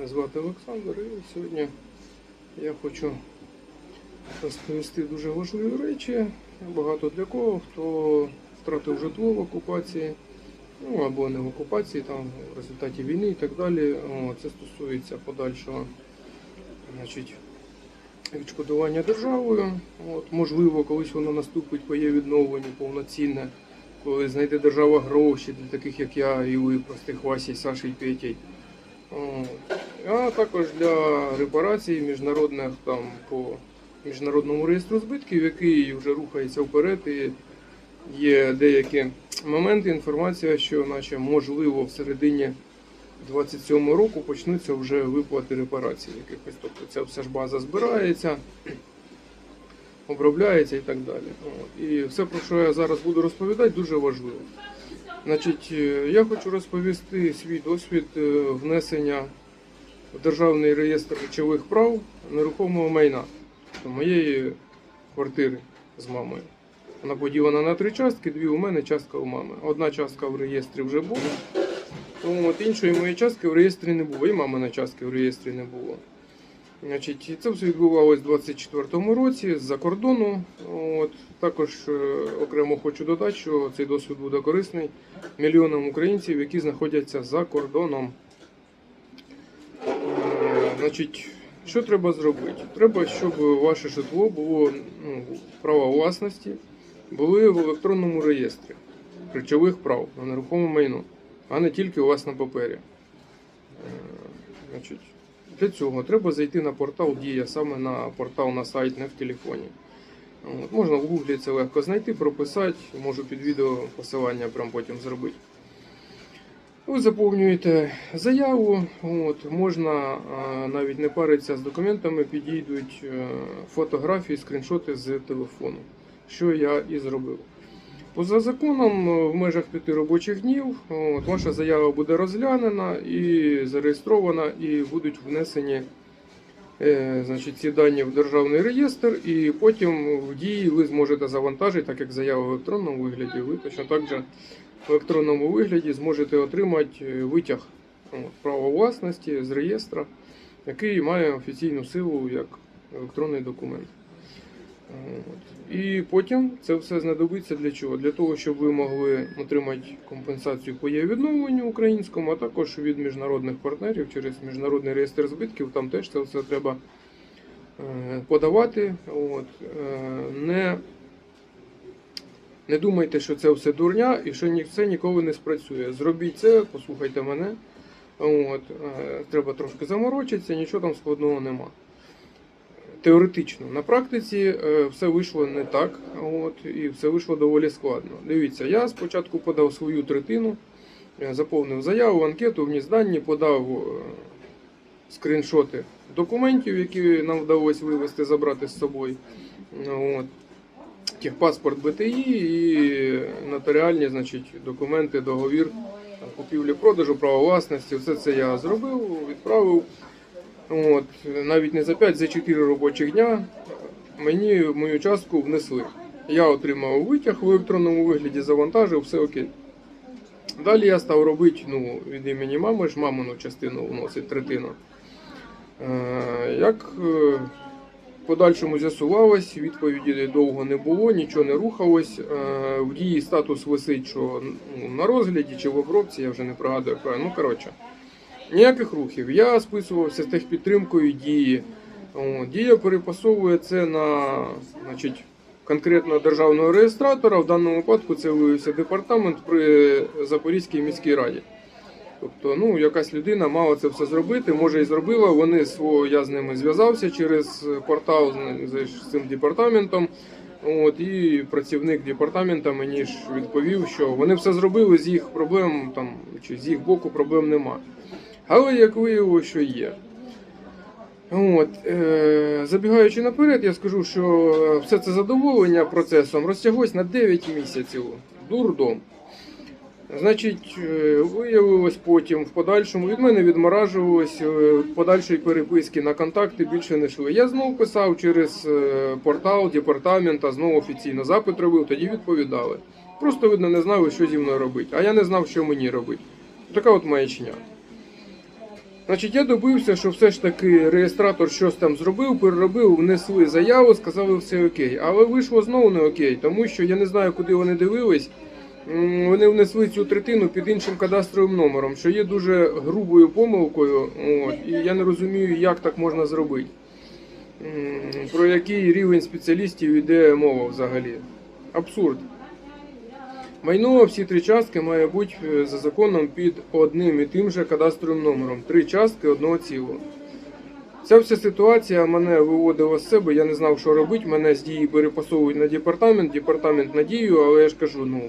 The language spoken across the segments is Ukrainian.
Мене звати Олександр і сьогодні я хочу розповісти дуже важливі речі. Багато для кого, хто втратив житло в окупації, ну або не в окупації, там в результаті війни і так далі. Це стосується подальшого значить, відшкодування державою. От, можливо, колись воно наступить по є відновленню повноцінне, коли знайде держава гроші для таких, як я, і ви, простих Васі, Саші і Петій. А також для репарацій міжнародних там по міжнародному реєстру збитків, який вже рухається вперед. І є деякі моменти, інформація, що наче можливо в середині 27 року почнуться вже виплати репарацій якихось. Тобто ця вся ж база збирається, обробляється і так далі. От. І все, про що я зараз буду розповідати, дуже важливо. Значить, е, я хочу розповісти свій досвід е, внесення в Державний реєстр речових прав нерухомого майна моєї квартири з мамою. Вона поділена на три частки, дві у мене, частка у мами. Одна частка в реєстрі вже була, от, іншої моєї частки в реєстрі не було, і маминої частки в реєстрі не було. Значить, це все відбувалося у 24-му році з-за кордону. От, також е, окремо хочу додати, що цей досвід буде корисний мільйонам українців, які знаходяться за кордоном. Значить, що треба зробити? Треба, щоб ваше житло було ну, права власності, були в електронному реєстрі речових прав на нерухоме майно, а не тільки у вас на папері. Е, Значить, для цього треба зайти на портал Дія, саме на портал на сайт, не в телефоні. От, можна в гуглі це легко знайти, прописати, можу під відео посилання прям потім зробити. Ви заповнюєте заяву, от, можна навіть не паритися з документами, підійдуть е, фотографії, скріншоти з телефону, що я і зробив. Поза законом, е, в межах п'яти робочих днів, от, ваша заява буде розглянена і зареєстрована, і будуть внесені е, значить, ці дані в державний реєстр, і потім в дії ви зможете завантажити, так як заява в електронному вигляді, ви точно так же в електронному вигляді зможете отримати е, витяг права власності з реєстра, який має офіційну силу як електронний документ. От. І потім це все знадобиться для чого? Для того, щоб ви могли отримати компенсацію по є відновленню українському, а також від міжнародних партнерів через міжнародний реєстр збитків. Там теж це все треба е, подавати. От. Е, Не не думайте, що це все дурня і що це ніколи не спрацює. Зробіть це, послухайте мене. От, е, треба трошки заморочитися, нічого там складного нема. Теоретично, на практиці е, все вийшло не так, от, і все вийшло доволі складно. Дивіться, я спочатку подав свою третину, е, заповнив заяву, анкету, вніс дані, подав скріншоти документів, які нам вдалося вивезти, забрати з собою. От техпаспорт БТІ і нотаріальні значить, документи, договір купівлі-продажу, право власності. Все це я зробив, відправив. От, навіть не за 5, за 4 робочих дня мені мою частку внесли. Я отримав витяг в електронному вигляді, завантажив, все окей. Далі я став робити ну, від імені мами, ж мамину частину вносить третину. Е, як е, подальшому з'ясувалось, відповіді довго не було, нічого не рухалось. Е, В дії статус висить, що ну, на розгляді чи в обробці, я вже не пригадую правильно. Ну коротше, ніяких рухів. Я списувався з техпідтримкою дії. Дія перепасовує це на значить, конкретно державного реєстратора. В даному випадку це виявився департамент при Запорізькій міській раді. Тобто, ну, якась людина мала це все зробити, може і зробила. Вони свого, я з ними зв'язався через портал з, цим департаментом. От, і працівник департамента мені ж відповів, що вони все зробили з їх проблем там, чи з їх боку проблем нема. Але як виявилося, що є. От, е, забігаючи наперед, я скажу, що все це задоволення процесом розтяглось на 9 місяців. Дурдом. Значить, е, виявилось потім в подальшому від мене відморажувалось е, подальшої переписки на контакти більше не йшли. Я знову писав через е, портал департамента, знову офіційно запит робив, тоді відповідали. Просто видно не знали, що зі мною робити. А я не знав, що мені робити. Така от маячня. Значить, я добився, що все ж таки реєстратор щось там зробив, переробив, внесли заяву, сказали все окей. Але вийшло знову не окей, тому що я не знаю, куди вони дивились. Вони внесли цю третину під іншим кадастровим номером, що є дуже грубою помилкою. От, і я не розумію, як так можна зробити. Про який рівень спеціалістів йде мова взагалі. Абсурд. Майно всі три частки має бути е, за законом під одним і тим же кадастровим номером. Три частки одного цілого. Ця вся ситуація мене виводила з себе, я не знав, що робити. Мене з дії перепасовують на департамент, департамент на дію, але я ж кажу, ну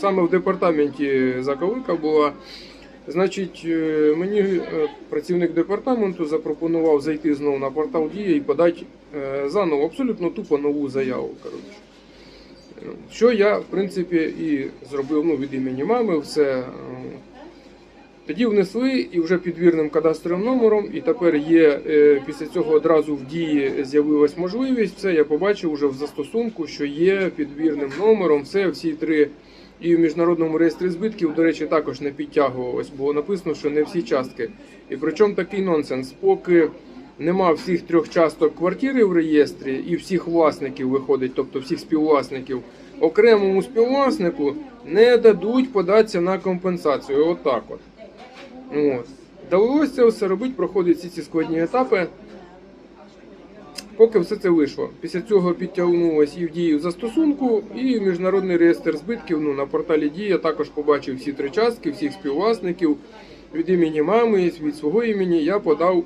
саме в департаменті заковика була. Значить, е, мені е, працівник департаменту запропонував зайти знову на портал Дія і подати е, заново абсолютно тупо нову заяву. Коротше. Що я, в принципі, і зробив ну, від імені мами, все. Тоді внесли і вже під вірним кадастровим номером, і тепер є після цього одразу в дії з'явилась можливість. Це я побачив вже в застосунку, що є під вірним номером. Все, всі три. І в міжнародному реєстрі збитків, до речі, також не підтягувалось, бо написано, що не всі частки. І причому такий нонсенс, поки нема всіх трьох часток квартири в реєстрі і всіх власників виходить, тобто всіх співвласників, окремому співвласнику не дадуть податися на компенсацію. Отак от. От. Довелося все робити, проходить всі ці складні етапи. Поки все це вийшло. Після цього підтягнулось і в дію застосунку, і міжнародний реєстр збитків. Ну, на порталі Дія також побачив всі три частки, всіх співвласників. Від імені мами, від свого імені я подав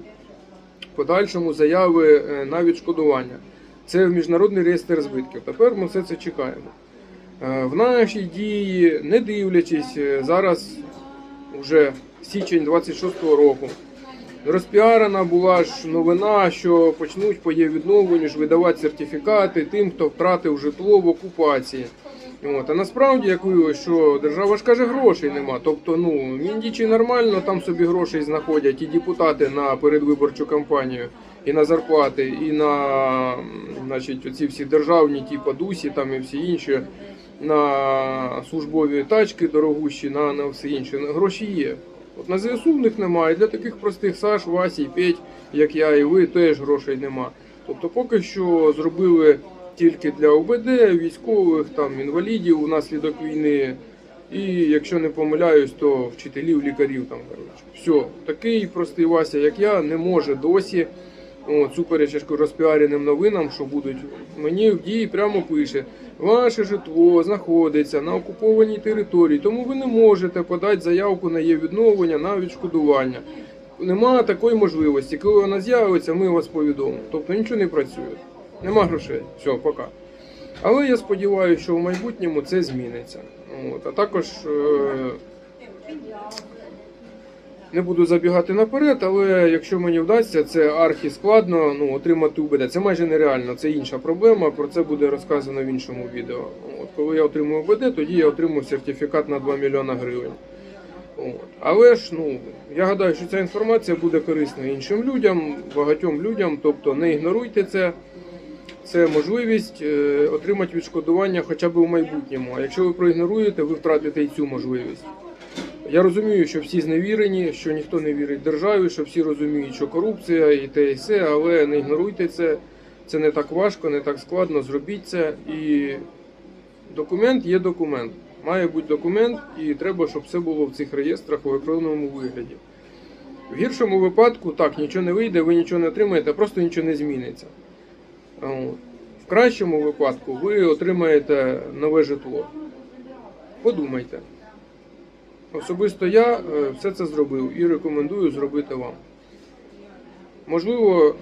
подальшому заяви е, на відшкодування. Це в міжнародний реєстр збитків. Тепер ми все це чекаємо. Е, В нашій дії, не дивлячись, е, зараз вже січень 26-го року. Розпіарена була ж новина, що почнуть по є ж видавати сертифікати тим, хто втратив житло в окупації. От. А насправді, як виявилось, що держава ж каже, грошей нема. Тобто, ну, міндічі нормально там собі грошей знаходять, і депутати на передвиборчу кампанію, і на зарплати, і на значить, оці всі державні, типу Дусі там і всі інші, на службові тачки дорогущі, на, на все інше. Гроші є. От на ЗСУ в них немає. Для таких простих Саш, Васі, Петь, як я і ви, теж грошей нема. Тобто поки що зробили тільки для ОБД, військових, там, інвалідів унаслідок війни. І якщо не помиляюсь, то вчителів, лікарів там коротше. Все, такий простий Вася, як я, не може досі. От, розпіареним новинам, що будуть, мені в дії прямо пише, ваше житло знаходиться на окупованій території, тому ви не можете подати заявку на її відновлення на відшкодування. Нема такої можливості. Коли вона з'явиться, ми вас повідомимо. Тобто нічого не працює. Нема грошей. Все, пока. Але я сподіваюся, що в майбутньому це зміниться. От. А також е- не буду забігати наперед, але якщо мені вдасться, це архі складно ну, отримати УБД. Це майже нереально, це інша проблема. Про це буде розказано в іншому відео. От, коли я отримую УБД, тоді я отримую сертифікат на 2 мільйона гривень. От. Але ж ну, я гадаю, що ця інформація буде корисна іншим людям, багатьом людям. Тобто не ігноруйте це. Це можливість е, отримати відшкодування хоча б у майбутньому. А якщо ви проігноруєте, ви втратите і цю можливість. Я розумію, що всі зневірені, що ніхто не вірить державі, що всі розуміють, що корупція і те, і все, але не ігноруйте це. Це не так важко, не так складно. Зробіть це. І документ є документ. Має бути документ, і треба, щоб все було в цих реєстрах у електронному вигляді. В гіршому випадку так, нічого не вийде, ви нічого не отримаєте, просто нічого не зміниться. В кращому випадку ви отримаєте нове житло. Подумайте. Особисто я е, все це зробив і рекомендую зробити вам. Можливо,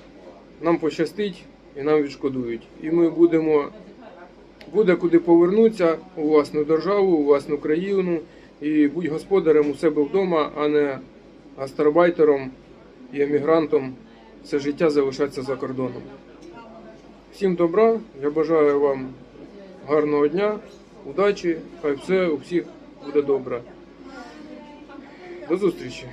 нам пощастить і нам відшкодують. І ми будемо буде куди повернутися у власну державу, у власну країну і будь господарем у себе вдома, а не гастарбайтером і емігрантом все життя залишатися за кордоном. Всім добра, я бажаю вам гарного дня, удачі, хай все у всіх буде добре. До зустрічі!